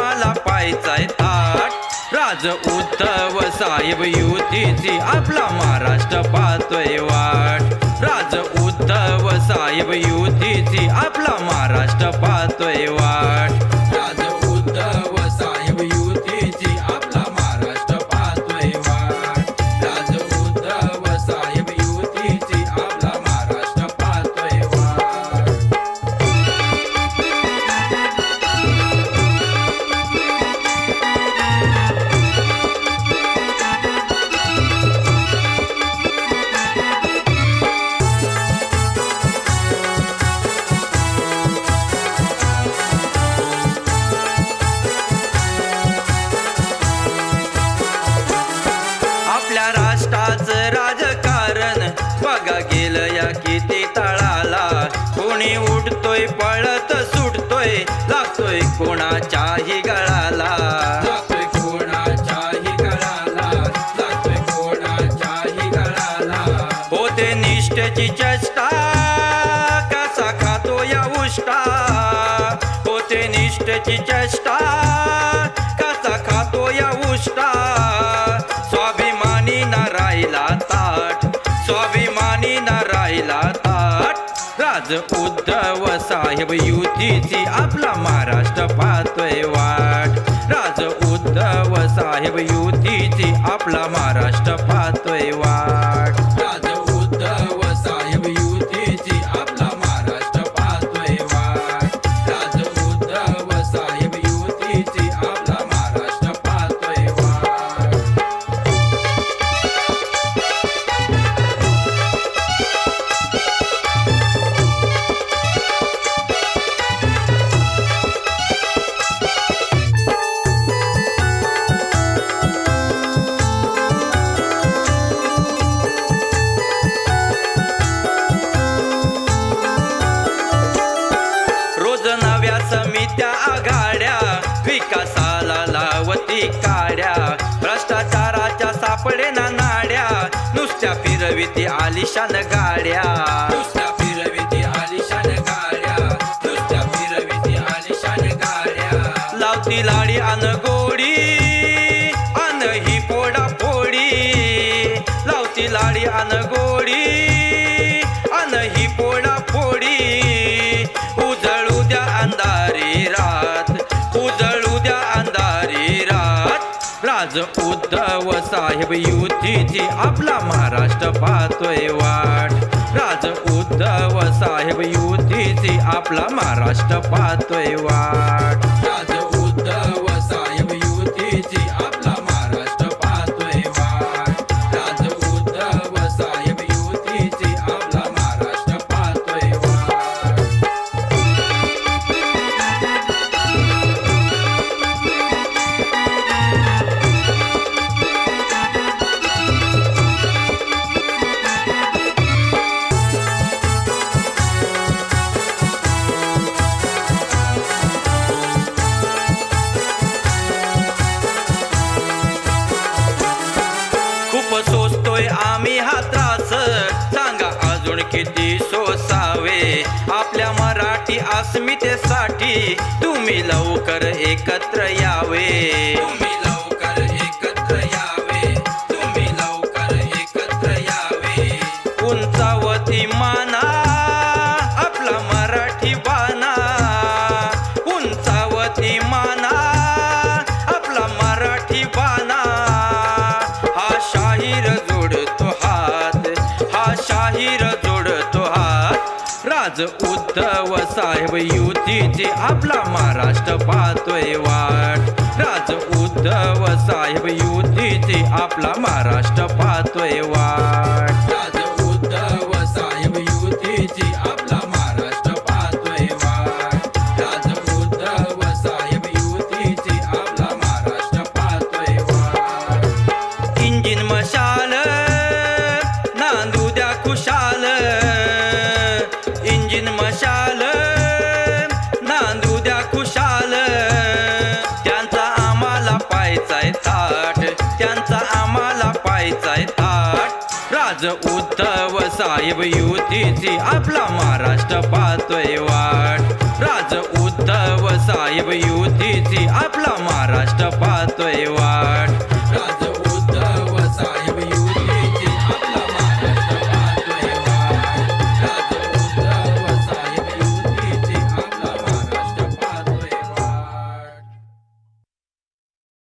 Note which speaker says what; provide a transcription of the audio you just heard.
Speaker 1: आम्हाला पायचाय ताट. राज उद्धव साहेब युतीची आपला महाराष्ट्र पाहतोय वाट. राज उद्धव साहेब युतीची आपला महाराष्ट्र पाहतोय वाट. होते निष्ठेची चेष्टा कसा खातो या उष्टा? होते निष्ठेची चेष्टा कसा खातो या उष्टा? स्वाभिमानी ना राहिला ताट स्वाभिमानी ना राहिला ताट. राज उद्धव साहेब युतीची आपला महाराष्ट्र पाहतोय वाट. राज उद्धव साहेब युतीची आपला महाराष्ट्र पाहतोय लावती काड्या. भ्रष्टाचाराच्या सापडे ना नाड्या. नुसत्या फिरविती आलिशान गाड्या. नुसत्या फिरविती आलिशान गाड्या. नुसत्या फिरविती आलिशान गाड्या. लावती लाडी अन गोडी अन ही पोडा पोडी लावती लाडी अन गोडी उद्धव साहेब युतीची आपला महाराष्ट्र पाहतोय वाट. राज उद्धव साहेब युतीची आपला महाराष्ट्र पाहतोय वाट. सोसतोय आम्ही हा त्रास सांगा अजून किती सोसावे? आपल्या मराठी अस्मितेसाठी तुम्ही लवकर एकत्र यावे. आज उद्धव साहेब युतीची आपला महाराष्ट्र पाहतोय वाट. राज उद्धव साहेब युतीची आपला महाराष्ट्र पाहतोय वाट. आज उद्धव साहेब युतीची आपला महाराष्ट्र पाहतोय वाट. राज उद्धव साहेब युतीची आपला महाराष्ट्र पाहतोय वाट.